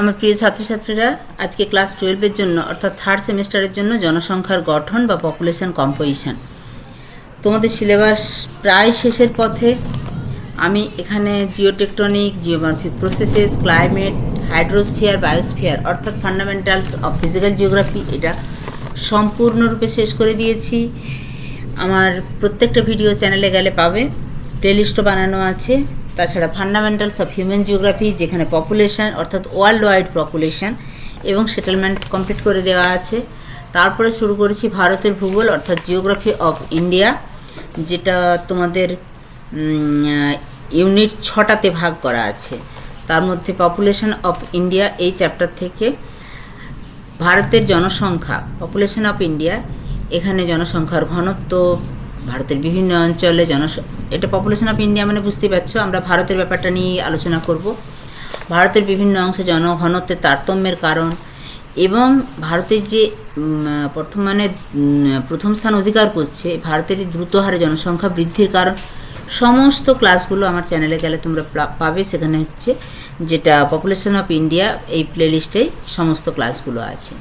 আমার প্রিয় ছাত্রছাত্রীরা, আজকে ক্লাস টুয়েলভের জন্য, অর্থাৎ থার্ড সেমিস্টারের জন্য জনসংখ্যার গঠন বা পপুলেশন কম্পোজিশন তোমাদের সিলেবাস প্রায় শেষের পথে। আমি এখানে geotectonic geomorphic processes climate hydrosphere biosphere অর্থাৎ ফান্ডামেন্টালস অফ ফিজিক্যাল জিওগ্রাফি এটা সম্পূর্ণরূপে শেষ করে দিয়েছি। আমার প্রত্যেকটা ভিডিও চ্যানেলে গেলে পাবে। প্লেলিস্টও বানানো আছে। তাছাড়া ফান্ডামেন্টালস অফ হিউম্যান জিওগ্রাফি যেখানে পপুলেশন অর্থাৎ ওয়ার্ল্ড ওয়াইড পপুলেশন এবং সেটেলমেন্ট কমপ্লিট করে দেওয়া আছে। তারপরে শুরু করেছি ভারতের ভূগোল, অর্থাৎ জিওগ্রাফি অফ ইন্ডিয়া যেটা তোমাদের ইউনিট ছটাতে ভাগ করা আছে। তার মধ্যে পপুলেশন অফ ইন্ডিয়া এই চ্যাপ্টার থেকে ভারতের জনসংখ্যা পপুলেশন অফ ইন্ডিয়া এখানে জনসংখ্যার ঘনত্ব ভারতের বিভিন্ন অঞ্চলে জনস এটা পপুলেশন অফ ইন্ডিয়া মানে বুঝতে পারছ, আমরা ভারতের ব্যাপারটা নিয়ে আলোচনা করব। ভারতের বিভিন্ন অংশে জনঘনত্বের তারতম্যের কারণ এবং ভারতের যে বর্তমানে প্রথম স্থান অধিকার করছে, ভারতের দ্রুত হারে জনসংখ্যা বৃদ্ধির কারণ, সমস্ত ক্লাসগুলো আমার চ্যানেলে গেলে তোমরা পাবে। সেখানে হচ্ছে যেটা পপুলেশন অফ ইন্ডিয়া এই প্লেলিস্টেই সমস্ত ক্লাসগুলো আছে।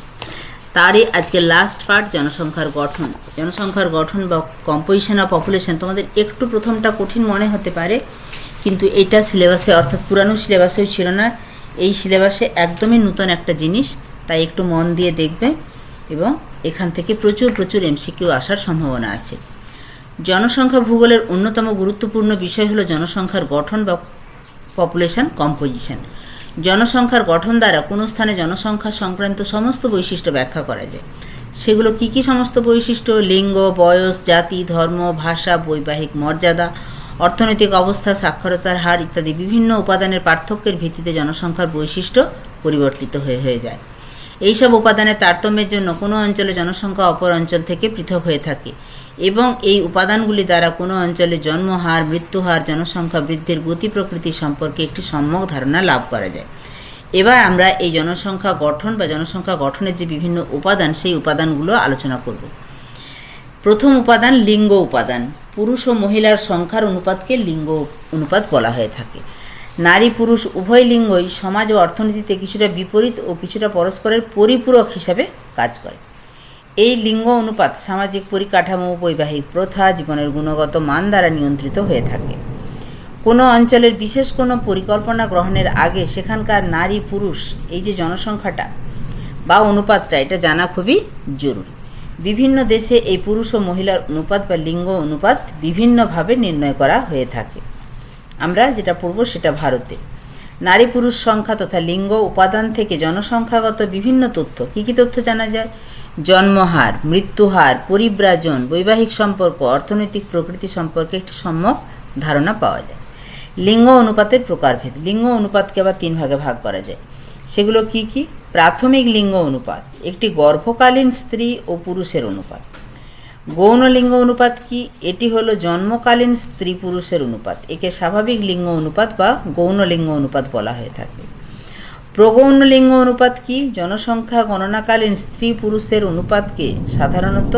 তারই আজকে লাস্ট পার্ট জনসংখ্যার গঠন। জনসংখ্যার গঠন বা কম্পোজিশন অফ পপুলেশন তোমাদের একটু প্রথমটা কঠিন মনে হতে পারে, কিন্তু এটা সিলেবাসে অর্থাৎ পুরানো সিলেবাসেও ছিল না। এই সিলেবাসে একদমই নতুন একটা জিনিস, তাই একটু মন দিয়ে দেখবে এবং এখান থেকে প্রচুর প্রচুর এমসিকিউ আসার সম্ভাবনা আছে। জনসংখ্যা ভূগোলের অন্যতম গুরুত্বপূর্ণ বিষয় হলো জনসংখ্যার গঠন বা পপুলেশন কম্পোজিশন জনসংখ্যার গঠন দ্বারা কোনো স্থানে জনসংখ্যা সংক্রান্ত সমস্ত বৈশিষ্ট্য ব্যাখ্যা করা যায়। সেগুলো কী কী সমস্ত বৈশিষ্ট্য? লিঙ্গ, বয়স, জাতি, ধর্ম, ভাষা, বৈবাহিক মর্যাদা, অর্থনৈতিক অবস্থা, সাক্ষরতার হার ইত্যাদি বিভিন্ন উপাদানের পার্থক্যের ভিত্তিতে জনসংখ্যার বৈশিষ্ট্য পরিবর্তিত হয়ে হয়ে যায়। এইসব উপাদানের তারতম্যের জন্য কোনো অঞ্চলে জনসংখ্যা অপর অঞ্চল থেকে পৃথক হয়ে থাকে। এবং এই উপাদানগুলি দ্বারা কোনো অঞ্চলে জন্মহার, মৃত্যুহার, জনসংখ্যা বৃদ্ধির গতি প্রকৃতি সম্পর্কে একটি সম্যক ধারণা লাভ করা যায়। এবার আমরা এই জনসংখ্যা গঠন বা জনসংখ্যা গঠনের যে বিভিন্ন উপাদান, সেই উপাদানগুলো আলোচনা করব। প্রথম উপাদান লিঙ্গ উপাদান। পুরুষ ও মহিলার সংখ্যার অনুপাতকে লিঙ্গ অনুপাত বলা হয়ে থাকে। নারী, পুরুষ, উভয় লিঙ্গই সমাজ ও অর্থনীতিতে কিছুটা বিপরীত ও কিছুটা পরস্পরের পরিপূরক হিসাবে কাজ করে। এই লিঙ্গ অনুপাত সামাজিক পরিকাঠামো, বৈবাহিক প্রথা, জীবনের গুণগত মান দ্বারা নিয়ন্ত্রিত হয়ে থাকে। কোনো অঞ্চলের বিশেষ কোনো পরিকল্পনা গ্রহণের আগে সেখানকার নারী পুরুষ, এই যে জনসংখ্যাটা বা অনুপাতটা, এটা জানা খুবই জরুরি। বিভিন্ন দেশে এই পুরুষ ও মহিলার অনুপাত বা লিঙ্গ অনুপাত বিভিন্নভাবে নির্ণয় করা হয়ে থাকে। আমরা যেটা পড়ব সেটা ভারতে। নারী পুরুষ সংখ্যা তথা লিঙ্গ উপাদান থেকে জনসংখ্যাগত বিভিন্ন তথ্য, কী কী তথ্য জানা যায়? জন্মহার, মৃত্যুহার, পরিব্রাজন, বৈবাহিক সম্পর্ক, অর্থনৈতিক প্রকৃতি সম্পর্কে একটি সম্যক ধারণা পাওয়া যায়। লিঙ্গ অনুপাতের প্রকারভেদ। লিঙ্গ অনুপাতকে আবার তিন ভাগে ভাগ করা যায়। সেগুলো কি কি? প্রাথমিক লিঙ্গ অনুপাত, একটি গর্ভকালীন স্ত্রী ও পুরুষের অনুপাত। গৌণ লিঙ্গ অনুপাত কি? এটি হলো জন্মকালীন স্ত্রী পুরুষের অনুপাত। একে স্বাভাবিক লিঙ্গ অনুপাত বা গৌণ লিঙ্গ অনুপাত বলা হয়ে থাকে। প্রগৌণ লিঙ্গ অনুপাত কি? জনসংখ্যা গণনাকালীন স্ত্রী পুরুষের অনুপাতকে সাধারণত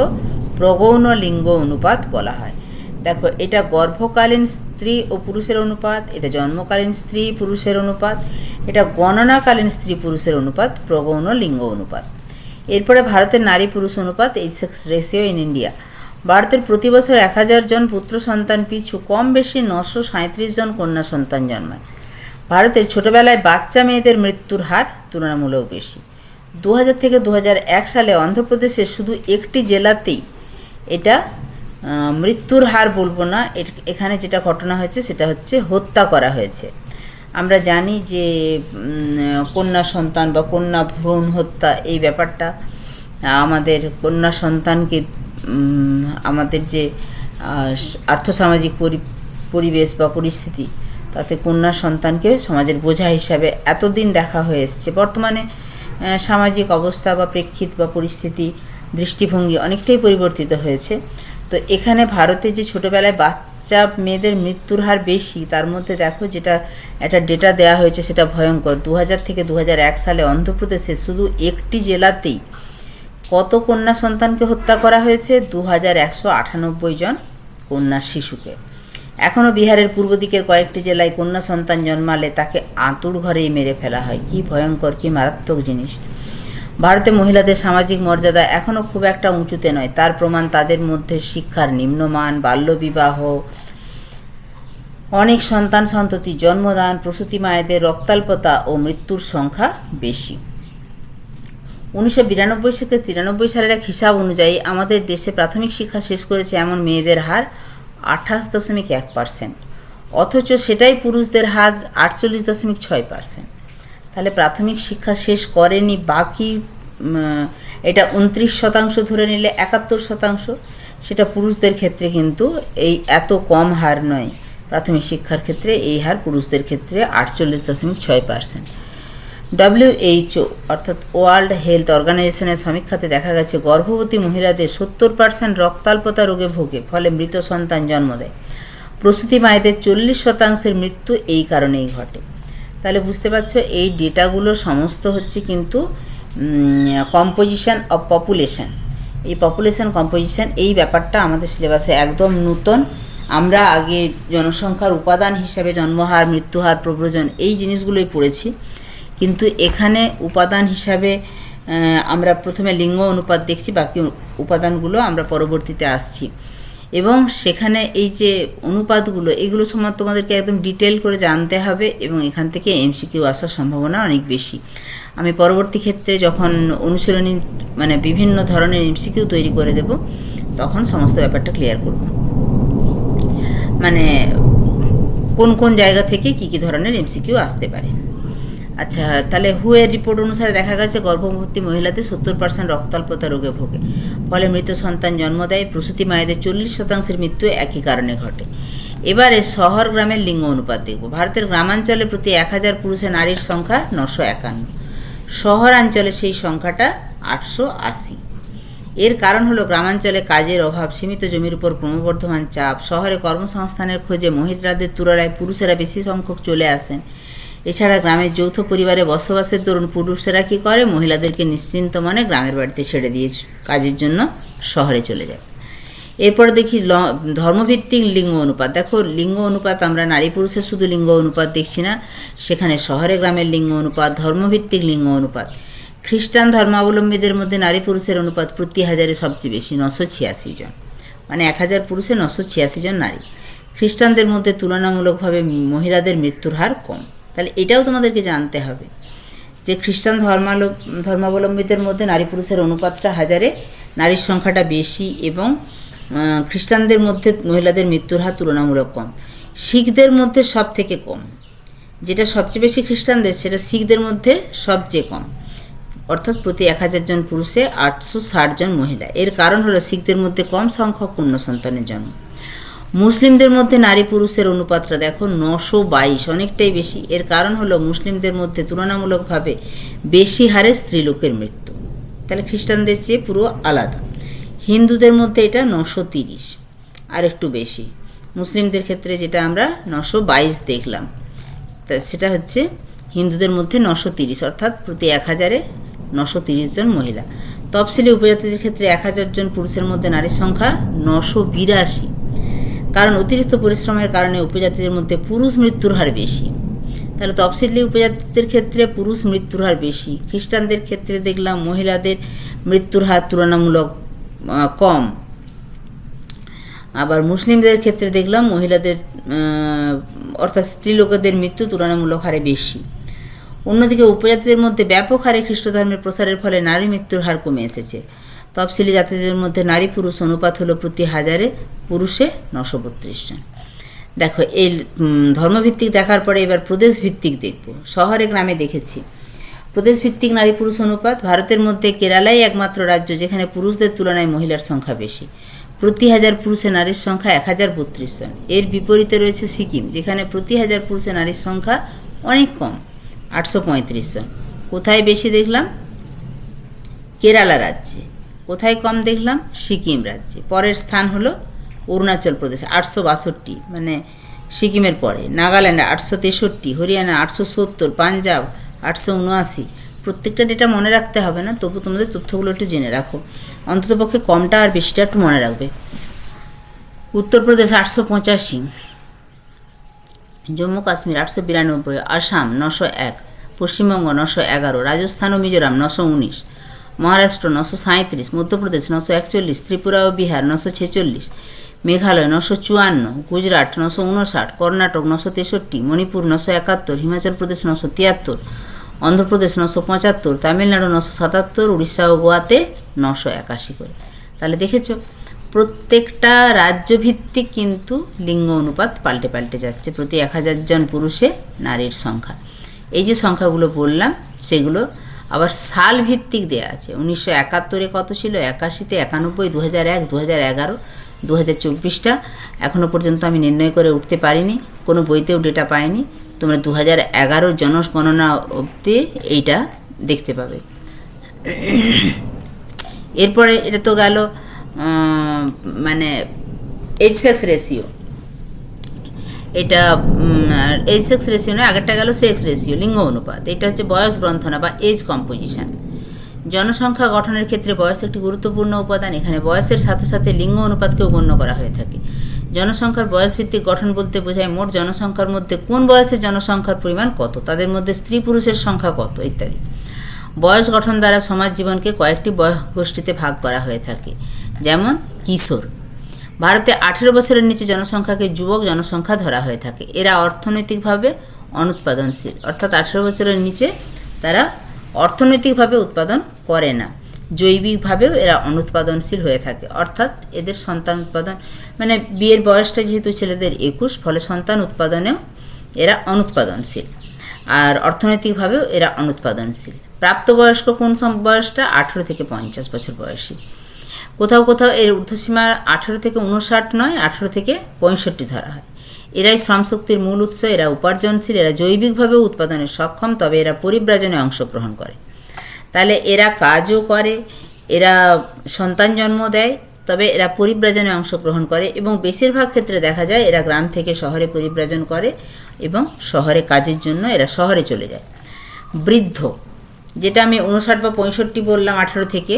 প্রগৌণ লিঙ্গ অনুপাত বলা হয়। দেখো, এটা গর্ভকালীন স্ত্রী ও পুরুষের অনুপাত, এটা জন্মকালীন স্ত্রী পুরুষের অনুপাত, এটা গণনাকালীন স্ত্রী পুরুষের অনুপাত প্রগৌণ লিঙ্গ অনুপাত। এরপরে ভারতের নারী পুরুষ অনুপাত, এই সেক্স রেশিও ইন ইন্ডিয়া। ভারতের প্রতি বছর এক হাজার জন পুত্র সন্তান পিছু, কম বেশি নশো সাঁত্রিশ জন কন্যা সন্তান জন্মায়। ভারতের ছোটবেলায় বাচ্চা মেয়েদের মৃত্যুর হার তুলনামূলক বেশি। দু হাজার থেকে দু হাজার এক সালে অন্ধ্রপ্রদেশের শুধু একটি জেলাতেই এটা মৃত্যুর হার বলব না এখানে যেটা ঘটনা হয়েছে সেটা হচ্ছে হত্যা করা হয়েছে। আমরা জানি যে কন্যা সন্তান বা কন্যা ভ্রূণ হত্যা এই ব্যাপারটা আমাদের কন্যা সন্তানকে আমাদের যে আর্থসামাজিক পরি- পরিবেশ বা পরিস্থিতি তাতে কন্যা সন্তানকে সমাজের বোঝা হিসাবে এতদিন দেখা হয়ে এসছে। বর্তমানে সামাজিক অবস্থা বা প্রেক্ষিত বা পরিস্থিতি, দৃষ্টিভঙ্গি অনেকটাই পরিবর্তিত হয়েছে। তো এখানে ভারতে যে ছোটোবেলায় বাচ্চা মেয়েদের মৃত্যুর হার বেশি, তার মধ্যে দেখো যেটা একটা ডেটা দেওয়া হয়েছে সেটা ভয়ঙ্কর। দু হাজার থেকে দু হাজার এক সালে অন্ধ্রপ্রদেশে শুধু একটি জেলাতেই কত কন্যা সন্তানকে হত্যা করা হয়েছে? দু হাজার একশো আটানব্বই জন কন্যা শিশুকে। এখনও বিহারের পূর্ব দিকের কয়েকটি জেলায় কন্যা সন্তান জন্মালে তাকে আঁতুড় ঘরেই মেরে ফেলা হয়। কি ভয়ঙ্কর, কি মারাত্মক জিনিস। ভারতে মহিলাদের সামাজিক মর্যাদা এখনও খুব একটা উঁচুতে নয়। তার প্রমাণ তাদের মধ্যে শিক্ষার নিম্নমান, বাল্যবিবাহ, অনেক সন্তান সন্ততি, জন্মদান, প্রসূতি মায়েদের রক্তাল্পতা ও মৃত্যুর সংখ্যা বেশি। উনিশশো বিরানব্বই থেকে তিরানব্বই সালের এক হিসাব অনুযায়ী আমাদের দেশে প্রাথমিক শিক্ষা শেষ করেছে এমন মেয়েদের হার আঠাশ দশমিক এক পার্সেন্ট অথচ সেটাই পুরুষদের হার আটচল্লিশ দশমিক ছয় পার্সেন্ট তাহলে প্রাথমিক শিক্ষা শেষ করেনি, বাকি এটা উনত্রিশ শতাংশ ধরে নিলে একাত্তর শতাংশ। সেটা পুরুষদের ক্ষেত্রে কিন্তু এই এত কম হার নয়। প্রাথমিক শিক্ষার ক্ষেত্রে এই হার পুরুষদের ক্ষেত্রে আটচল্লিশ দশমিক ছয় পার্সেন্ট ডব্লিউএইচও অর্থাৎ ওয়ার্ল্ড হেলথ অর্গানাইজেশনের সমীক্ষাতে দেখা গেছে, গর্ভবতী মহিলাদের সত্তর পার্সেন্ট রক্তাল্পতা রোগে ভোগে, ফলে মৃত সন্তান জন্ম দেয়। প্রসূতি মায়েদের চল্লিশ শতাংশের মৃত্যু এই কারণেই ঘটে। তাহলে বুঝতে পারছ, এই ডেটাগুলো সমস্ত হচ্ছে কিন্তু কম্পোজিশন অফ পপুলেশন এই পপুলেশন কম্পোজিশন এই ব্যাপারটা আমাদের সিলেবাসে একদম নূতন। আমরা আগে জনসংখ্যার উপাদান হিসাবে জন্মহার, মৃত্যুহার, প্রব্রজন এই জিনিসগুলোই পড়েছি। কিন্তু এখানে উপাদান হিসাবে আমরা প্রথমে লিঙ্গ অনুপাত দেখছি, বাকি উপাদানগুলো আমরা পরবর্তীতে আসছি। এবং সেখানে এই যে অনুপাতগুলো, এগুলো সময় তোমাদেরকে একদম ডিটেল করে জানতে হবে এবং এখান থেকে এমসিকিউ আসার সম্ভাবনা অনেক বেশি। আমি পরবর্তী ক্ষেত্রে যখন অনুশীলনী মানে বিভিন্ন ধরনের এমসিকিউ তৈরি করে দেব, তখন সমস্ত ব্যাপারটা ক্লিয়ার করব। মানে কোন কোন জায়গা থেকে কি কি ধরনের এমসিকিউ আসতে পারে। আচ্ছা তাহলে হুয়ের রিপোর্ট অনুসারে দেখা গেছে গর্ভবতী মহিলাদের সত্তর পার্সেন্ট রক্তাল্পতা রোগে ভোগে। ফলে মৃত সন্তান জন্ম দেয় প্রসূতি মায়েদের চল্লিশ শতাংশের মৃত্যু একই কারণে ঘটে। এবারে শহর গ্রামের লিঙ্গ অনুপাত দেখব। ভারতের গ্রামাঞ্চলে প্রতি এক হাজার পুরুষে নারীর সংখ্যা নশো একান্ন। শহরাঞ্চলে সেই সংখ্যাটা আটশো আশি। এর কারণ হলো গ্রামাঞ্চলে কাজের অভাব, সীমিত জমির উপর ক্রমবর্ধমান চাপ, শহরে কর্মসংস্থানের খোঁজে মহিলাদের তুলনায় পুরুষেরা বেশি সংখ্যক চলে আসেন। এছাড়া গ্রামের যৌথ পরিবারে বসবাসের দরুন পুরুষেরা কী করে? মহিলাদেরকে নিশ্চিন্ত মনে গ্রামের বাড়িতে ছেড়ে দিয়ে কাজের জন্য শহরে চলে যায়। এরপর দেখি ল- ধর্মভিত্তিক লিঙ্গ অনুপাত। দেখো, লিঙ্গ অনুপাত আমরা নারী পুরুষের শুধু লিঙ্গ অনুপাত দেখছি না, সেখানে শহরে গ্রামের লিঙ্গ অনুপাত, ধর্মভিত্তিক লিঙ্গ অনুপাত। খ্রিস্টান ধর্মাবলম্বীদের মধ্যে নারী পুরুষের অনুপাত প্রতি হাজারে সবচেয়ে বেশি, নশো ছিয়াশি জন। মানে এক হাজার পুরুষে নশো ছিয়াশি জন নারী। খ্রিস্টানদের মধ্যে তুলনামূলকভাবে মহিলাদের মৃত্যুর হার কম। তাহলে এটাও তোমাদেরকে জানতে হবে যে খ্রিস্টান ধর্মাল, ধর্মাবলম্বীদের মধ্যে নারী পুরুষের অনুপাতটা হাজারে, নারীর সংখ্যাটা বেশি এবং খ্রিস্টানদের মধ্যে মহিলাদের মৃত্যুর হার তুলনামূলক কম। শিখদের মধ্যে সব থেকে কম। যেটা সবচেয়ে বেশি খ্রিস্টানদের, সেটা শিখদের মধ্যে সবচেয়ে কম। অর্থাৎ প্রতি এক হাজার জন পুরুষে আটশো ষাট জন মহিলা। এর কারণ হলো শিখদের মধ্যে কম সংখ্যক পূর্ণ সন্তানের জন্ম। মুসলিমদের মধ্যে নারী পুরুষের অনুপাতটা দেখো নশো বাইশ, অনেকটাই বেশি। এর কারণ হলো মুসলিমদের মধ্যে তুলনামূলকভাবে বেশি হারে স্ত্রীলোকের মৃত্যু। তাহলে খ্রিস্টানদের চেয়ে পুরো আলাদা। হিন্দুদের মধ্যে এটা নশো তিরিশ, আর একটু বেশি। মুসলিমদের ক্ষেত্রে যেটা আমরা নশো বাইশ দেখলাম, তা সেটা হচ্ছে হিন্দুদের মধ্যে নশো তিরিশ, অর্থাৎ প্রতি এক হাজারে নশো তিরিশ জন মহিলা। তফসিলি উপজাতিদের ক্ষেত্রে এক হাজার জন পুরুষের মধ্যে নারীর সংখ্যা নশো বিরাশি। কারণ অতিরিক্ত পরিশ্রমের কারণে উপজাতিদের মধ্যে পুরুষ মৃত্যুর হার বেশি। তাহলে তফসিলি উপজাতিদের ক্ষেত্রে পুরুষ মৃত্যুর হার বেশি। খ্রিস্টানদের ক্ষেত্রে দেখলাম মহিলাদের মৃত্যুর হার তুলনামূলক কম। আবার মুসলিমদের ক্ষেত্রে দেখলাম মহিলাদের অর্থাৎ স্ত্রীলোকেদের মৃত্যু তুলনামূলক হারে বেশি। অন্যদিকে উপজাতিদের মধ্যে ব্যাপক হারে খ্রিস্ট ধর্মের প্রসারের ফলে নারী মৃত্যুর হার কমে এসেছে। তফসিলি জাতিদের মধ্যে নারী, পুরুষ অনুপাত হলো প্রতি হাজারে পুরুষে নশো বত্রিশ জন। দেখো, এই ধর্মভিত্তিক দেখার পরে এবার প্রদেশ ভিত্তিক দেখব। শহরে, গ্রামে দেখেছি। প্রদেশ ভিত্তিক নারী, পুরুষ অনুপাত ভারতের মধ্যে কেরালাই একমাত্র রাজ্য যেখানে পুরুষদের তুলনায় মহিলার সংখ্যা বেশি। প্রতি হাজার পুরুষে নারীর সংখ্যা এক হাজার বত্রিশ জন। এর বিপরীতে রয়েছে সিকিম, যেখানে প্রতি হাজার পুরুষে নারীর সংখ্যা অনেক কম, আটশো পঁয়ত্রিশ জন। কোথায় বেশি দেখলাম? কেরালা রাজ্যে। কোথায় কম দেখলাম? সিকিম রাজ্যে। পরের স্থান হলো অরুণাচল প্রদেশ, আটশো বাষট্টি। মানে সিকিমের পরে। নাগাল্যান্ডে আটশো তেষট্টি, হরিয়ানা আটশো সত্তর, পাঞ্জাব আটশো উনআশি। প্রত্যেকটা ডেটা মনে রাখতে হবে না, তবু তোমাদের তথ্যগুলো একটু জেনে রাখো। অন্ততপক্ষে কমটা আর বেশিটা একটু মনে রাখবে। উত্তরপ্রদেশ আটশো পঁচাশি, জম্মু কাশ্মীর আটশো বিরানব্বই, আসাম নশো এক, পশ্চিমবঙ্গ নশো এগারো, রাজস্থান ও মিজোরাম নশো উনিশ। মহারাষ্ট্র নশো সাঁত্রিশ মধ্যপ্রদেশ নশো একচল্লিশ, ত্রিপুরা ও বিহার নশো ছেচল্লিশ, মেঘালয় নশো চুয়ান্ন, গুজরাট নশো উনষাট কর্ণাটক নশো তেষট্টি, মণিপুর নশো একাত্তর, হিমাচল প্রদেশ নশো তিয়াত্তর, অন্ধ্রপ্রদেশ নশো পঁচাত্তর, তামিলনাড়ু নশো সাতাত্তর, উড়িষ্যা ও গোয়াতে নশো একাশি করে। তাহলে দেখেছ, প্রত্যেকটা রাজ্যভিত্তিক কিন্তু লিঙ্গ অনুপাত পাল্টে পাল্টে যাচ্ছে প্রতি এক হাজার জন পুরুষে নারীর সংখ্যা। এই যে সংখ্যাগুলো বললাম, সেগুলো আবার সাল ভিত্তিক দেয়া আছে। উনিশশো একাত্তরে কত ছিল? একাশিতে, একানব্বই দু হাজার এক দু হাজার এগারো দু হাজার চব্বিশটা। এখনও পর্যন্ত আমি নির্ণয় করে উঠতে পারিনি। কোনো বইতেও ডেটা পাইনি। তোমরা দু হাজার এগারো জনগণনা অবধি এইটা দেখতে পাবে। এরপরে এটা তো গেল মানে এইচ সেক্স রেশিও এটা এইচ সেক্স রেশিও নয়, আগেরটা গেল সেক্স রেশিও লিঙ্গ অনুপাত। এটা হচ্ছে বয়স গ্রন্থনা বা এজ কম্পোজিশন জনসংখ্যা গঠনের ক্ষেত্রে বয়স একটি গুরুত্বপূর্ণ উপাদান। এখানে বয়সের সাথে সাথে লিঙ্গ অনুপাতকেও গণ্য করা হয়ে থাকে। জনসংখ্যার বয়সভিত্তিক গঠন বলতে বোঝায় মোট জনসংখ্যার মধ্যে কোন বয়সের জনসংখ্যার পরিমাণ কত, তাদের মধ্যে স্ত্রী পুরুষের সংখ্যা কত, ইত্যাদি। বয়স গঠন দ্বারা সমাজ জীবনকে কয়েকটি বয়স গোষ্ঠীতে ভাগ করা হয়ে থাকে। যেমন কিশোর। ভারতে আঠেরো বছরের নিচে জনসংখ্যাকে যুবক জনসংখ্যা ধরা হয়ে থাকে। এরা অর্থনৈতিকভাবে অনুৎপাদনশীল। অর্থাৎ আঠেরো বছরের নিচে তারা অর্থনৈতিকভাবে উৎপাদন করে না। জৈবিকভাবেও এরা অনুৎপাদনশীল হয়ে থাকে। অর্থাৎ এদের সন্তান উৎপাদন মানে বিয়ের বয়সটা যেহেতু ছেলেদের একুশ, ফলে সন্তান উৎপাদনেও এরা অনুৎপাদনশীল। আর অর্থনৈতিকভাবেও এরা অনুৎপাদনশীল। প্রাপ্তবয়স্ক কোন বয়সটা? আঠেরো থেকে পঞ্চাশ বছর বয়সী। কোথাও কোথাও এর ঊর্ধ্বসীমা আঠেরো থেকে উনষাট নয়, আঠেরো থেকে পঁয়ষট্টি ধরা হয়। এরাই শ্রমশক্তির মূল উৎস, এরা উপার্জনশীল, এরা জৈবিকভাবে উৎপাদনে সক্ষম, তবে এরা পরিব্রাজনে অংশগ্রহণ করে। তাহলে এরা কাজও করে, এরা সন্তান জন্ম দেয়, তবে এরা পরিব্রাজনে অংশগ্রহণ করে এবং বেশিরভাগ ক্ষেত্রে দেখা যায় এরা গ্রাম থেকে শহরে পরিব্রাজন করে এবং শহরে কাজের জন্য এরা শহরে চলে যায়। বৃদ্ধ, যেটা আমি উনষাট বা পঁয়ষট্টি বললাম আঠেরো থেকে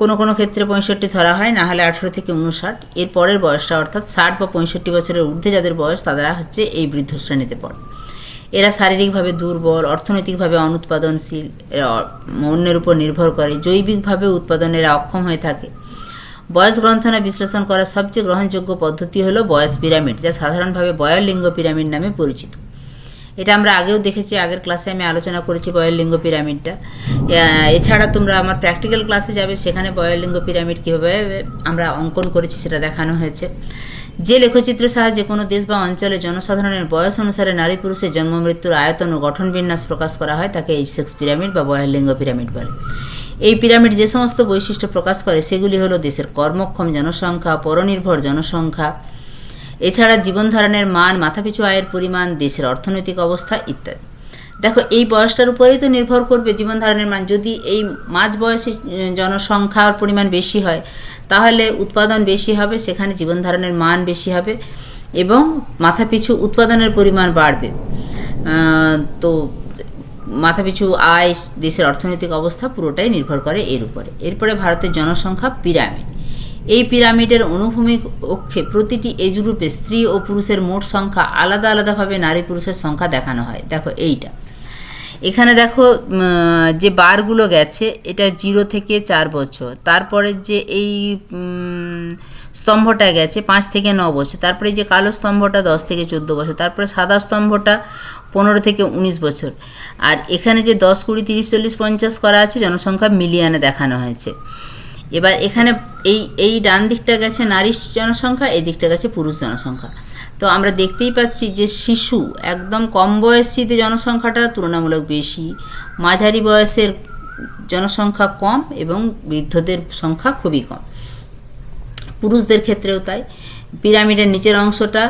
কোনো কোনো ক্ষেত্রে পঁয়ষট্টি ধরা হয়, না হলে আঠেরো থেকে উনষাট। এর পরের বয়সটা অর্থাৎ ষাট বা পঁয়ষট্টি বছরের ঊর্ধ্বে যাদের বয়স তারা হচ্ছে এই বৃদ্ধ শ্রেণীতে পড়ে। এরা শারীরিকভাবে দুর্বল, অর্থনৈতিকভাবে অনুৎপাদনশীল অন্যের উপর নির্ভর করে, জৈবিকভাবে উৎপাদনে এরা অক্ষম হয়ে থাকে। বয়স গ্রন্থনা বিশ্লেষণ করার সবচেয়ে গ্রহণযোগ্য পদ্ধতি হলো বয়স পিরামিড, যা সাধারণভাবে বয়লিঙ্গ পিরামিড নামে পরিচিত। এটা আমরা আগেও দেখেছি, আগের ক্লাসে আমি আলোচনা করেছি বয়লিঙ্গ পিরামিডটা। এছাড়া তোমরা আমার প্র্যাকটিক্যাল ক্লাসে যাবে, সেখানে বয়লিঙ্গ পিরামিড কীভাবে আমরা অঙ্কন করেছি সেটা দেখানো হয়েছে। যে লেখচিত্রের সাহায্যে কোনো দেশ বা অঞ্চলে জনসাধারণের বয়স অনুসারে নারী পুরুষের জন্ম, মৃত্যুর আয়তন ও গঠন বিন্যাস প্রকাশ করা হয়, তাকে এই সেক্স পিরামিড বা বয়লিঙ্গ পিরামিড বলে। এই পিরামিড যে সমস্ত বৈশিষ্ট্য প্রকাশ করে, সেগুলি হলো দেশের কর্মক্ষম জনসংখ্যা, পরনির্ভর জনসংখ্যা এছাড়া জীবনধারণের মান, মাথাপিছু আয়ের পরিমাণ, দেশের অর্থনৈতিক অবস্থা ইত্যাদি। দেখো, এই বয়সটার উপরেই তো নির্ভর করবে জীবনধারণের মান। যদি এই মাঝ বয়সে জনসংখ্যার পরিমাণ বেশি হয়, তাহলে উৎপাদন বেশি হবে, সেখানে জীবনধারণের মান বেশি হবে এবং মাথাপিছু উৎপাদনের পরিমাণ বাড়বে। তো মাথাপিছু আয়, দেশের অর্থনৈতিক অবস্থা পুরোটাই নির্ভর করে এর উপরে। এরপরে ভারতের জনসংখ্যা, পিরামিড। এই পিরামিডের অনুভূমিক অক্ষে প্রতিটি এজ গ্রুপে স্ত্রী ও পুরুষের মোট সংখ্যা আলাদা আলাদাভাবে নারী পুরুষের সংখ্যা দেখানো হয়। দেখো এইটা। এখানে দেখো যে বারগুলো গেছে, এটা জিরো থেকে চার বছর। তারপরে যে এই স্তম্ভটা গেছে পাঁচ থেকে ন বছর। তারপরে যে কালো স্তম্ভটা দশ থেকে চোদ্দ বছর। তারপরে সাদা স্তম্ভটা পনেরো থেকে উনিশ বছর। আর এখানে যে দশ কুড়ি তিরিশ চল্লিশ পঞ্চাশ করা আছে, জনসংখ্যা মিলিয়নে দেখানো হয়েছে। এবার এখানে এই এই ডান দিকটা গেছে নারী জনসংখ্যা, এই দিকটা গেছে পুরুষ জনসংখ্যা। তো আমরা দেখতেই পাচ্ছি যে শিশু একদম কম বয়সীতে জনসংখ্যাটা তুলনামূলক বেশি। মাঝারি বয়সের জনসংখ্যা কম এবং বৃদ্ধদের সংখ্যা খুবই কম। পুরুষদের ক্ষেত্রেও তাই। পিরামিডের নিচের অংশটা,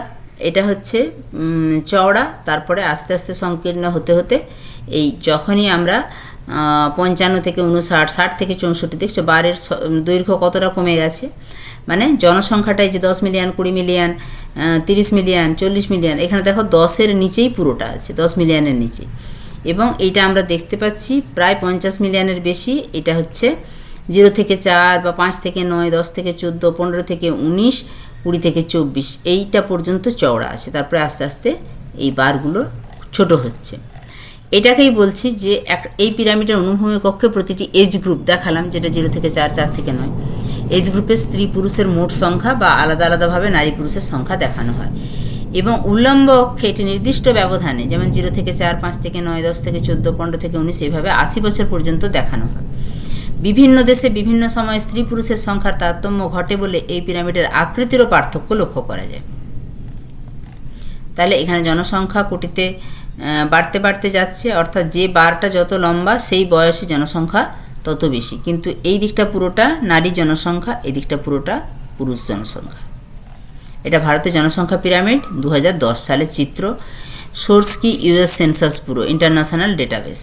এটা হচ্ছে চওড়া, তারপরে আস্তে আস্তে সংকীর্ণ হতে হতে এই যখনই আমরা পঞ্চান্ন থেকে উনষাট, ষাট থেকে চৌষট্টি, দেখছ? বারের দৈর্ঘ্য কতটা কমে গেছে? মানে জনসংখ্যাটাই যে দশ মিলিয়ন, কুড়ি মিলিয়ন তিরিশ মিলিয়ন, চল্লিশ মিলিয়ন, এখানে দেখো দশের নিচেই পুরোটা আছে, দশ মিলিয়নের নিচে। এবং এইটা আমরা দেখতে পাচ্ছি প্রায় পঞ্চাশ মিলিয়নের বেশি, এটা হচ্ছে জিরো থেকে চার বা পাঁচ থেকে নয়, দশ থেকে চোদ্দ, পনেরো থেকে উনিশ, কুড়ি থেকে চব্বিশ, এইটা পর্যন্ত চওড়া আছে। তারপরে আস্তে আস্তে এই বারগুলো ছোট হচ্ছে। এটাকেই বলছি যে এই পিরামিডের অনুভূমি কক্ষে প্রতিটি এজ গ্রুপ দেখালাম, যেটা জিরো থেকে চার চার থেকে নয়। এজ গ্রুপে স্ত্রী পুরুষের মোট সংখ্যা বা আলাদা আলাদাভাবে নারী পুরুষের সংখ্যা দেখানো হয়। এবং উল্লম্ব অক্ষে একটি নির্দিষ্ট ব্যবধানে, যেমন জিরো থেকে চার, পাঁচ থেকে নয়, দশ থেকে চোদ্দ, পনেরো থেকে উনিশ, এভাবে আশি বছর পর্যন্ত দেখানো হয়। বিভিন্ন দেশে বিভিন্ন সময়ে স্ত্রী পুরুষের সংখ্যার তারতম্য ঘটে বলে এই পিরামিডের আকৃতিরও পার্থক্য লক্ষ্য করা যায়। তাহলে এখানে জনসংখ্যা কোটিতে বাড়তে বাড়তে যাচ্ছে, অর্থাৎ যে বারটা যত লম্বা, সেই বয়সে জনসংখ্যা তত বেশি। কিন্তু এই দিকটা পুরোটা নারী জনসংখ্যা, এই দিকটা পুরোটা পুরুষ জনসংখ্যা। এটা ভারতের জনসংখ্যা পিরামিড দু হাজার দশ সালের চিত্র। সোর্স কি US census bureau, international database.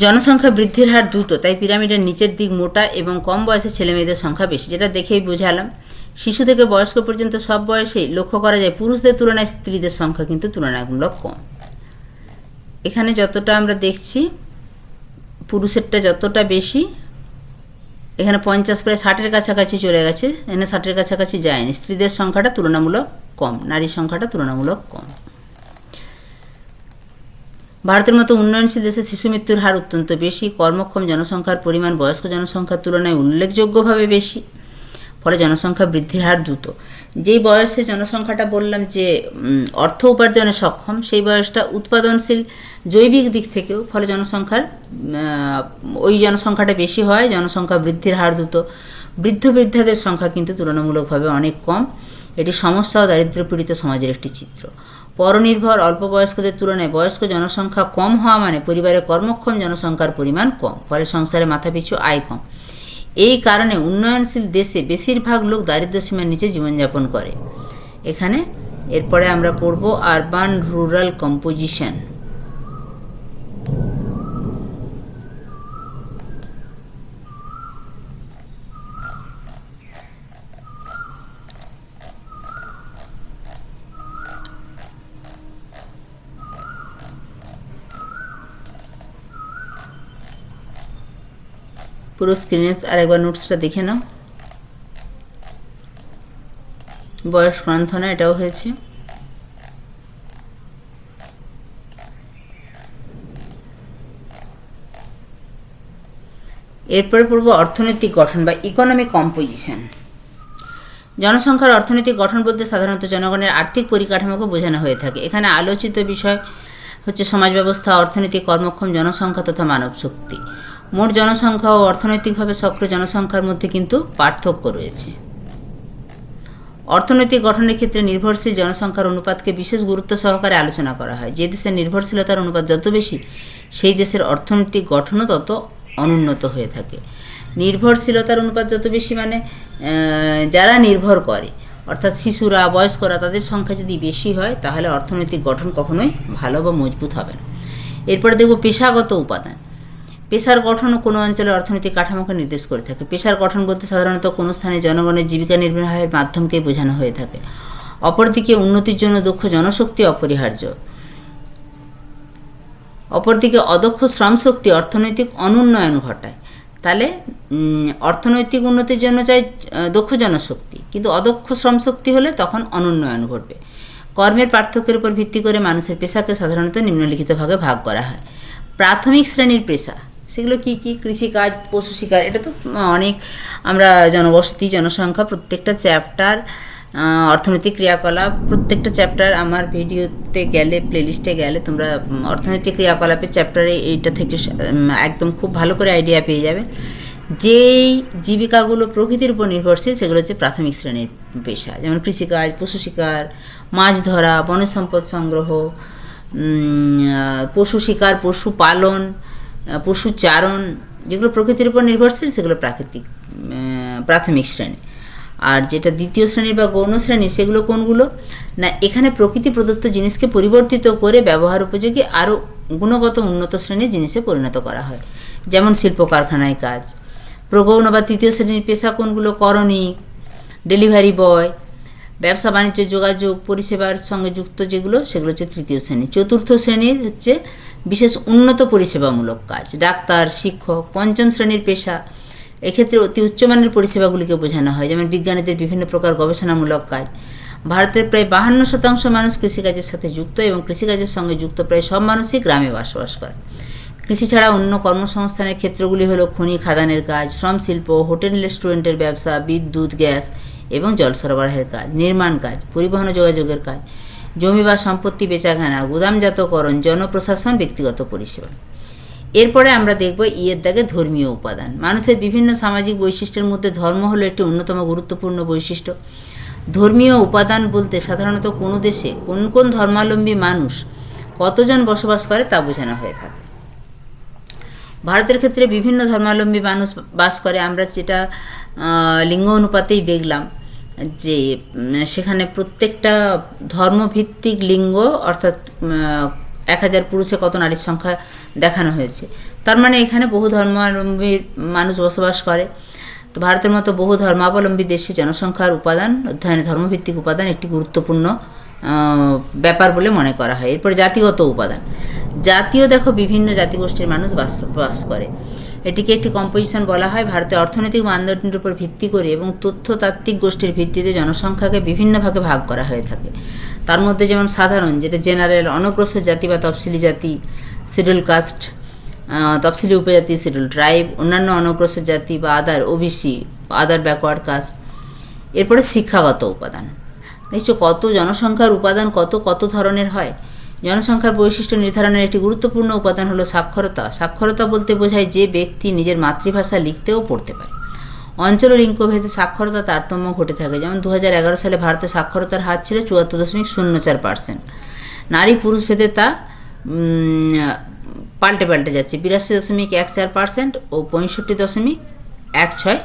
জনসংখ্যা বৃদ্ধির হার দ্রুত, তাই পিরামিডের নিচের দিক মোটা এবং কম বয়সের ছেলেমেয়েদের সংখ্যা বেশি, যেটা দেখেই বোঝালাম। শিশু থেকে বয়স্ক পর্যন্ত সব বয়সেই লক্ষ্য করা যায় পুরুষদের তুলনায় স্ত্রীদের সংখ্যা কিন্তু তুলনামূলক কম। এখানে যতটা আমরা দেখছি, পুরুষেরটা যতটা বেশি, এখানে পঞ্চাশ প্রায় ষাটের কাছাকাছি চলে গেছে, এখানে ষাটের কাছাকাছি যায়নি। স্ত্রীদের সংখ্যাটা তুলনামূলক কম, নারীর সংখ্যাটা তুলনামূলক কম। ভারতের মতো উন্নয়নশীল দেশে শিশু মৃত্যুর হার অত্যন্ত বেশি। কর্মক্ষম জনসংখ্যার পরিমাণ, বয়স্ক জনসংখ্যার তুলনায় উল্লেখযোগ্যভাবে বেশি। ফলে জনসংখ্যা বৃদ্ধির হার দ্রুত। যেই বয়সে জনসংখ্যাটা বললাম যে অর্থ উপার্জনে সক্ষম, সেই বয়সটা উৎপাদনশীল জৈবিক দিক থেকেও ফলে জনসংখ্যার ওই জনসংখ্যাটা বেশি হয়, জনসংখ্যা বৃদ্ধির হার দ্রুত। বৃদ্ধ বৃদ্ধাদের সংখ্যা কিন্তু তুলনামূলকভাবে অনেক কম। এটি সমস্যা ও দারিদ্র্যপীড়িত সমাজের একটি চিত্র। পরনির্ভর অল্প বয়স্কদের তুলনায় বয়স্ক জনসংখ্যা কম হওয়া মানে পরিবারে কর্মক্ষম জনসংখ্যার পরিমাণ কম, ফলে সংসারে মাথাপিছু আয় কম। এই কারণে উন্নয়নশীল দেশে বেশিরভাগ লোক দারিদ্র্যসীমার নিচে জীবনযাপন করে। এখানে এরপরে আমরা পড়ব আরবান রুরাল কম্পোজিশন পুরো স্ক্রিনে আরেকবার নোটসটা দেখে নাও। বয়স গ্রন্থনা, এটাও হয়েছে। এরপরে পড়ব অর্থনৈতিক গঠন বা ইকোনমিক কম্পোজিশন জনসংখ্যার অর্থনৈতিক গঠন বলতে সাধারণত জনগণের আর্থিক পরিকাঠামোকে বোঝানো হয়ে থাকে। এখানে আলোচিত বিষয় হচ্ছে সমাজ ব্যবস্থা, অর্থনৈতিক কর্মক্ষম জনসংখ্যা তথা মানব শক্তি মোট জনসংখ্যা ও অর্থনৈতিকভাবে সক্রিয় জনসংখ্যার মধ্যে কিন্তু পার্থক্য রয়েছে। অর্থনৈতিক গঠনের ক্ষেত্রে নির্ভরশীল জনসংখ্যার অনুপাতকে বিশেষ গুরুত্ব সহকারে আলোচনা করা হয়। যে দেশের নির্ভরশীলতার অনুপাত যত বেশি, সেই দেশের অর্থনৈতিক গঠনও তত অনুন্নত হয়ে থাকে। নির্ভরশীলতার অনুপাত যত বেশি মানে যারা নির্ভর করে, অর্থাৎ শিশুরা, বয়স্করা, তাদের সংখ্যা যদি বেশি হয়, তাহলে অর্থনৈতিক গঠন কখনোই ভালো বা মজবুত হবে না। এরপরে দেখব পেশাগত উপাদান। পেশার গঠনও কোনো অঞ্চলের অর্থনৈতিক কাঠামোকে নির্দেশ করে থাকে। পেশার গঠন বলতে সাধারণত কোনো স্থানে জনগণের জীবিকা নির্বাহের মাধ্যমকেই বোঝানো হয়ে থাকে। অপরদিকে উন্নতির জন্য দক্ষ জনশক্তি অপরিহার্য। অপরদিকে অদক্ষ শ্রমশক্তি অর্থনৈতিক অনুন্নয়ন ঘটায়। তাহলে অর্থনৈতিক উন্নতির জন্য চাই দক্ষ জনশক্তি। কিন্তু অদক্ষ শ্রমশক্তি হলে তখন অনুন্নয়ন ঘটবে। কর্মের পার্থক্যের উপর ভিত্তি করে মানুষের পেশাকে সাধারণত নিম্নলিখিত ভাগে ভাগ করা হয়। প্রাথমিক শ্রেণির পেশা। সেগুলো কি কি? কৃষিকাজ, পশু শিকার, এটা তো অনেক আমরা জনবসতি, জনসংখ্যা, প্রত্যেকটা চ্যাপ্টার অর্থনৈতিক ক্রিয়াকলাপ, প্রত্যেকটা চ্যাপ্টার আমার ভিডিওতে গেলে প্লেলিস্টে গেলে তোমরা অর্থনৈতিক ক্রিয়াকলাপের চ্যাপ্টারে এইটা থেকে একদম খুব ভালো করে আইডিয়া পেয়ে যাবে। যেই জীবিকাগুলো প্রকৃতির উপর নির্ভরশীল, সেগুলো হচ্ছে প্রাথমিক শ্রেণির পেশা, যেমন কৃষিকাজ, পশু শিকার, মাছ ধরা, বনজ সম্পদ সংগ্রহ পশু শিকার পশু পালন পশু চারণ, যেগুলো প্রকৃতির উপর নির্ভরশীল, সেগুলো প্রাকৃতিক প্রাথমিক শ্রেণি। আর যেটা দ্বিতীয় শ্রেণির বা গৌণ শ্রেণি, সেগুলো কোনগুলো? না, এখানে প্রকৃতি প্রদত্ত জিনিসকে পরিবর্তিত করে ব্যবহার উপযোগী আরও গুণগত উন্নত শ্রেণির জিনিসে পরিণত করা হয়। যেমন শিল্প কারখানায় কাজ। প্রগৌণ বা তৃতীয় শ্রেণির পেশা কোনগুলো? করণিক, ডেলিভারি বয় ব্যবসা, বাণিজ্য, যোগাযোগ, পরিষেবার সঙ্গে যুক্ত যেগুলো, সেগুলো হচ্ছে তৃতীয় শ্রেণি। চতুর্থ শ্রেণির হচ্ছে বিশেষ উন্নত পরিষেবামূলক কাজ। ডাক্তার, শিক্ষক, পঞ্চম শ্রেণির পেশা। এক্ষেত্রে অতি উচ্চমানের পরিষেবাগুলিকে বোঝানো হয়, যেমন বিজ্ঞানীদের বিভিন্ন প্রকার গবেষণামূলক কাজ। ভারতের প্রায় বাহান্ন শতাংশ মানুষ কৃষিকাজের সাথে যুক্ত এবং কৃষিকাজের সঙ্গে যুক্ত প্রায় সব মানুষই গ্রামে বসবাস করে। কৃষি ছাড়া অন্য কর্মসংস্থানের ক্ষেত্রগুলি হলো খনি, খাদানের কাজ, শ্রম শিল্প, হোটেল রেস্টুরেন্টের ব্যবসা, বিদ্যুৎ, গ্যাস এবং জল সরবরাহের কাজ, নির্মাণ কাজ, পরিবহন ও যোগাযোগের কাজ, জমি বা সম্পত্তি বেচাকেনা, গুদামজাতকরণ, জনপ্রশাসন, ব্যক্তিগত পরিষেবা। এরপরে আমরা দেখব ইয়ের দাগে ধর্মীয় উপাদান। মানুষের বিভিন্ন সামাজিক বৈশিষ্ট্যের মধ্যে ধর্ম হলো একটি অন্যতম গুরুত্বপূর্ণ বৈশিষ্ট্য। ধর্মীয় উপাদান বলতে সাধারণত কোনো দেশে কোন কোন ধর্মাবলম্বী মানুষ কতজন বসবাস করে তা বোঝানো হয়ে থাকে। ভারতের ক্ষেত্রে বিভিন্ন ধর্মাবলম্বী মানুষ বাস করে। আমরা যেটা লিঙ্গ অনুপাতেই দেখলাম যে সেখানে প্রত্যেকটা ধর্মভিত্তিক লিঙ্গ, অর্থাৎ এক হাজার পুরুষে কত নারীর সংখ্যা দেখানো হয়েছে। তার মানে এখানে বহু ধর্মাবলম্বী মানুষ বসবাস করে। তো ভারতের মতো বহু ধর্মাবলম্বী দেশে জনসংখ্যার উপাদান, অধ্যয়নে, ধর্মভিত্তিক উপাদান একটি গুরুত্বপূর্ণ ব্যাপার বলে মনে করা হয়। এরপরে জাতিগত উপাদান। জাতীয় দেখো বিভিন্ন জাতিগোষ্ঠীর মানুষ বাস বাস করে। এটিকে একটি কম্পোজিশন বলা হয়। ভারতের অর্থনৈতিক মানদণ্ডের উপর ভিত্তি করে এবং তথ্যতাত্ত্বিক গোষ্ঠীর ভিত্তিতে জনসংখ্যাকে বিভিন্ন ভাগে ভাগ করা হয়ে থাকে। তার মধ্যে যেমন সাধারণ, যেটা জেনারেল অনগ্রসর জাতি বা তফসিলি জাতি শিডিউল কাস্ট তফসিলি উপজাতি শিডিউল ট্রাইব অন্যান্য অনগ্রসর জাতি বা other OBC other backward caste এরপরে শিক্ষাগত উপাদান। দেখছ কত জনসংখ্যার উপাদান কত কত ধরনের হয়? জনসংখ্যার বৈশিষ্ট্য নির্ধারণের একটি গুরুত্বপূর্ণ উপাদান হলো সাক্ষরতা। সাক্ষরতা বলতে বোঝায় যে ব্যক্তি নিজের মাতৃভাষা লিখতেও পড়তে পারে। অঞ্চল ও লিঙ্গভেদে সাক্ষরতা তারতম্য ঘটে থাকে। যেমন দু হাজার এগারো সালে ভারতে সাক্ষরতার হার ছিল চুয়াত্তর দশমিক শূন্য চার পার্সেন্ট। নারী পুরুষ ভেদে তা পাল্টে পাল্টে যাচ্ছে। বিরাশি দশমিক এক চার পার্সেন্ট ও পঁয়ষট্টি দশমিক এক ছয়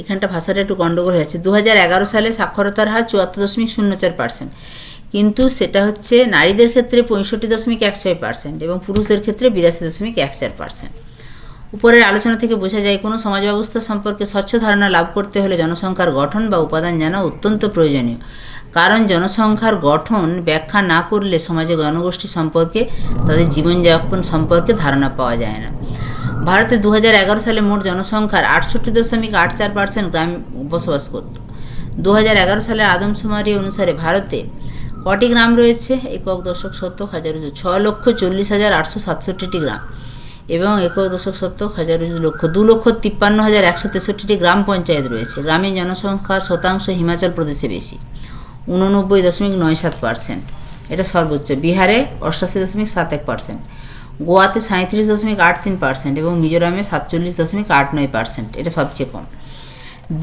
এখানটা ভাষাটা একটু গণ্ডগোল হয়েছে দু হাজার এগারো সালে সাক্ষরতার হার চুয়াত্তর দশমিক শূন্য চার পার্সেন্ট কিন্তু সেটা হচ্ছে নারীদের ক্ষেত্রে পঁয়ষট্টি দশমিক এক ছয় পার্সেন্ট এবং পুরুষদের ক্ষেত্রে বিরাশি দশমিক এক চার পার্সেন্ট উপরের আলোচনা থেকে বোঝা যায়, কোনো সমাজ ব্যবস্থা সম্পর্কে স্বচ্ছ ধারণা লাভ করতে হলে জনসংখ্যার গঠন বা উপাদান জানা অত্যন্ত প্রয়োজনীয়। কারণ জনসংখ্যার গঠন ব্যাখ্যা না করলে সমাজে জনগোষ্ঠী সম্পর্কে, তাদের জীবনযাপন সম্পর্কে ধারণা পাওয়া যায় না। ভারতে দু হাজার এগারো সালে মোট জনসংখ্যার আটষট্টি দশমিক আট চার পার্সেন্ট গ্রাম বসবাস করত। দু সালের আদমশুমারি অনুসারে ভারতে কটি গ্রাম রয়েছে? একক দশক শতক হাজার ছ লক্ষ চল্লিশ হাজার আটশো সাতষট্টিটি গ্রাম এবং একক দশক শতক হাজার লক্ষ, দু লক্ষ তিপ্পান্ন হাজার একশো তেষট্টিটি গ্রাম পঞ্চায়েত রয়েছে। গ্রামীণ জনসংখ্যার শতাংশ হিমাচল প্রদেশে বেশি, উননব্বই দশমিক নয় সাত পার্সেন্ট এটা সর্বোচ্চ। বিহারে অষ্টাশি দশমিক সাত এক পার্সেন্ট গোয়াতে সাঁত্রিশ দশমিক আট তিন পার্সেন্ট এবং মিজোরামে সাতচল্লিশ দশমিক আট নয় পার্সেন্ট এটা সবচেয়ে কম।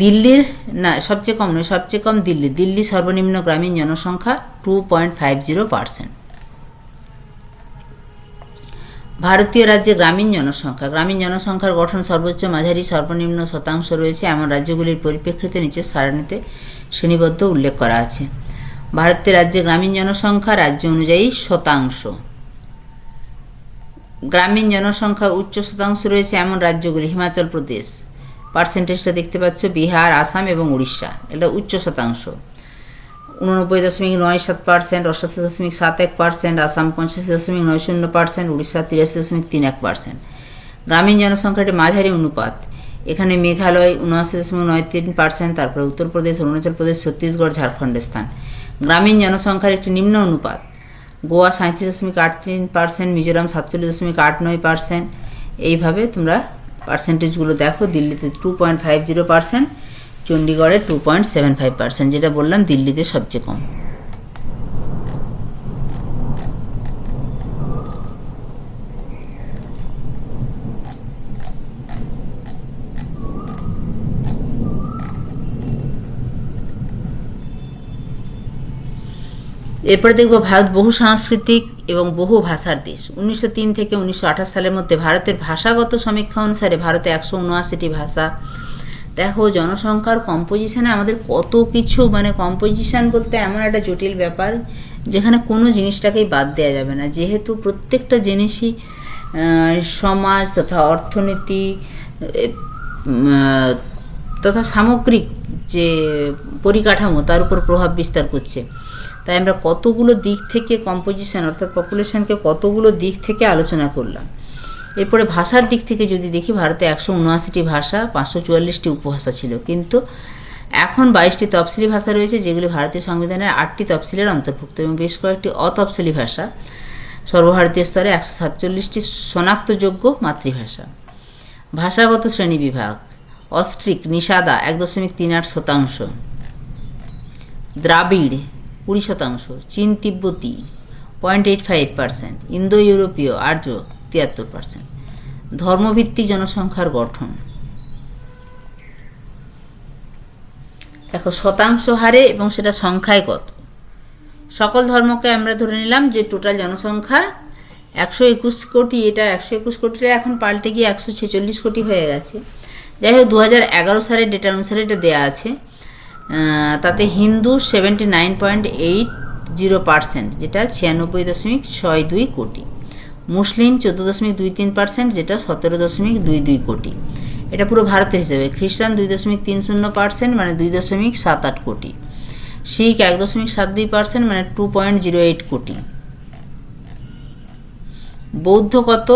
দিল্লির, না, সবচেয়ে কম নয়, সবচেয়ে কম দিল্লি। দিল্লি সর্বনিম্ন গ্রামীণ জনসংখ্যা two point five zero percent. ভারতীয় রাজ্যে গ্রামীণ জনসংখ্যা। গ্রামীণ জনসংখ্যার গঠন সর্বোচ্চ মাঝারি সর্বনিম্ন শতাংশ রয়েছে। এমন রাজ্যগুলির পরিপ্রেক্ষিতে নিচে সারণীতে শ্রেণীবদ্ধ উল্লেখ করা আছে। ভারতের রাজ্যে গ্রামীণ জনসংখ্যা রাজ্য অনুযায়ী শতাংশ। গ্রামীণ জনসংখ্যা উচ্চ শতাংশ রয়েছে এমন রাজ্যগুলি, হিমাচল প্রদেশ। পার্সেন্টেজটা দেখতে পাচ্ছ বিহার, আসাম এবং উড়িষ্যা, এটা উচ্চ শতাংশ। উননব্বই দশমিক নয় সাত পার্সেন্ট অষ্টাশি দশমিক সাত এক পার্সেন্ট, আসাম পঁচাশি দশমিক নয় শূন্য পার্সেন্ট, উড়িষ্যা তিরাশি দশমিক তিন এক পার্সেন্ট। গ্রামীণ জনসংখ্যাটি মাঝারি অনুপাত। এখানে মেঘালয় উনআশি দশমিক নয় তিন পার্সেন্ট, তারপরে উত্তরপ্রদেশ, অরুণাচল প্রদেশ, ছত্তিশগড়, ঝাড়খণ্ডের স্থান। গ্রামীণ জনসংখ্যার একটি নিম্ন অনুপাত। গোয়া সাঁত্রিশ দশমিক আট তিন পার্সেন্ট, মিজোরাম সাতচল্লিশ দশমিক আট নয় পার্সেন্ট। এইভাবে তোমরা পার্সেন্টেজগুলো দেখো, দিল্লিতে two point five zero percent চণ্ডীগড়ে two point seven five percent, যেটা বললাম দিল্লিতে সবচেয়ে কম। এরপরে দেখব ভারত বহু সাংস্কৃতিক এবং বহু ভাষার দেশ। উনিশশো তিন থেকে উনিশশো আঠাশ সালের মধ্যে ভারতের ভাষাগত সমীক্ষা অনুসারে ভারতে একশো উনআশিটি ভাষা। দেখো, জনসংখ্যার কম্পোজিশনে আমাদের কত কিছু মানে কম্পোজিশন বলতে এমন একটা জটিল ব্যাপার, যেখানে কোনো জিনিসটাকেই বাদ দেওয়া যাবে না। যেহেতু প্রত্যেকটা জিনিসই সমাজ তথা অর্থনীতি তথা সামগ্রিক যে পরিকাঠামো, তার উপর প্রভাব বিস্তার করছে। তাই আমরা কতগুলো দিক থেকে কম্পোজিশন অর্থাৎ পপুলেশনকে কতগুলো দিক থেকে আলোচনা করলাম। এরপরে ভাষার দিক থেকে যদি দেখি, ভারতে একশো উনআশিটি ভাষা, পাঁচশো চুয়াল্লিশটি উপভাষা ছিল। কিন্তু এখন বাইশটি তফসিলি ভাষা রয়েছে, যেগুলি ভারতীয় সংবিধানের আটটি তফসিলের অন্তর্ভুক্ত এবং বেশ কয়েকটি অতফসিলি ভাষা। সর্বভারতীয় স্তরে একশো সাতচল্লিশটি শনাক্তযোগ্য মাতৃভাষা। ভাষাগত শ্রেণি বিভাগ, অস্ট্রিক নিষাদা এক দশমিক তিন আট শতাংশ। দ্রাবিড় কুড়ি শতাংশ, চীন তিব্বতী পয়েন্ট এইট ফাইভ পার্সেন্ট ইন্দো ইউরোপীয় আর্য তিয়াত্তর পার্সেন্ট ধর্মভিত্তিক জনসংখ্যার গঠন। দেখো, শতাংশ হারে এবং সেটা সংখ্যায় কত? সকল ধর্মকে আমরা ধরে নিলাম যে টোটাল জনসংখ্যা একশো একুশ কোটি, এটা একশো একুশ কোটিটা এখন পাল্টে গিয়ে একশো ছেচল্লিশ কোটি হয়ে গেছে। যাই হোক দু হাজার এগারো সালের ডেটা অনুসারে এটা দেওয়া আছে। তাতে Hindu seventy nine point eight zero percent যেটা ছিয়ানব্বই দশমিক ছয় দুই কোটি। মুসলিম চোদ্দ দশমিক দুই তিন পার্সেন্ট যেটা সতেরো দশমিক দুই দুই কোটি। এটা পুরো ভারতের হিসেবে। খ্রিস্টান দুই দশমিক তিন শূন্য পার্সেন্ট মানে দুই দশমিক সাত আট কোটি। শিখ এক দশমিক সাত দুই পার্সেন্ট মানে টু পয়েন্ট জিরো এইট কোটি। বৌদ্ধ কত?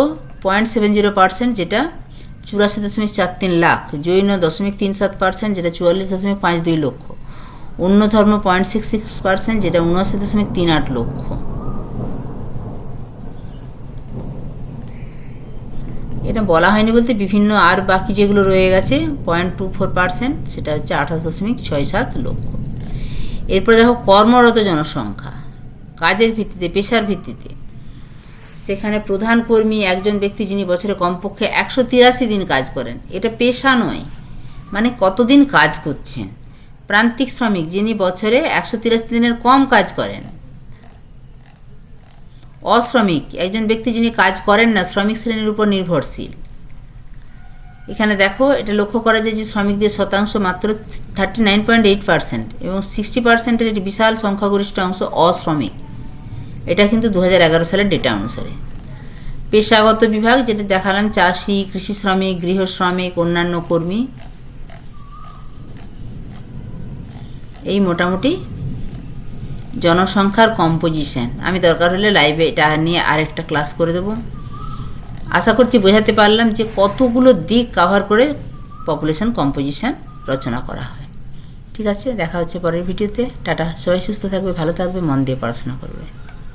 পয়েন্ট সেভেন জিরো পার্সেন্ট যেটা চুরাশি দশমিক চার তিন লাখ, জৈন দশমিক তিন সাত পার্সেন্ট, যেটা চুয়াল্লিশ দশমিক পাঁচ দুই লক্ষ। অন্য ধর্ম পয়েন্ট সিক্স সিক্স পার্সেন্ট, যেটা উনআশি দশমিক তিন আট লক্ষ। এটা বলা হয়নি বলতে বিভিন্ন আর বাকি যেগুলো রয়ে গেছে, পয়েন্ট টু ফোর পার্সেন্ট, সেটা হচ্ছে আঠাশ দশমিক ছয় সাত লক্ষ। এরপরে দেখো কর্মরত জনসংখ্যা, কাজের ভিত্তিতে, পেশার ভিত্তিতে। সেখানে প্রধান কর্মী একজন ব্যক্তি যিনি বছরে কমপক্ষে একশো তিরাশি দিন কাজ করেন। এটা পেশা নয় মানে কতদিন কাজ করছেন। প্রান্তিক শ্রমিক যিনি বছরে একশো তিরাশি দিনের কম কাজ করেন। অশ্রমিক, একজন ব্যক্তি যিনি কাজ করেন না, শ্রমিক শ্রেণির উপর নির্ভরশীল। এখানে দেখো, এটা লক্ষ্য করা যায় যে শ্রমিকদের শতাংশ মাত্র thirty nine point eight percent এবং সিক্সটি পার্সেন্টের একটি বিশাল সংখ্যাগরিষ্ঠ অংশ অশ্রমিক। এটা কিন্তু দু হাজার এগারো সালের ডেটা অনুসারে। পেশাগত বিভাগ, যেটা দেখালাম, চাষি, কৃষি শ্রমিক, গৃহ শ্রমিক, অন্যান্য কর্মী। এই মোটামুটি জনসংখ্যার কম্পোজিশন আমি দরকার হলে লাইভে এটা নিয়ে আরেকটা ক্লাস করে দেবো। আশা করছি বোঝাতে পারলাম যে কতগুলো দিক কভার করে পপুলেশন কম্পোজিশন রচনা করা হয়। ঠিক আছে, দেখা হচ্ছে পরের ভিডিওতে। টাটা, সবাই সুস্থ থাকবে, ভালো থাকবে, মন দিয়ে পড়াশোনা করবে।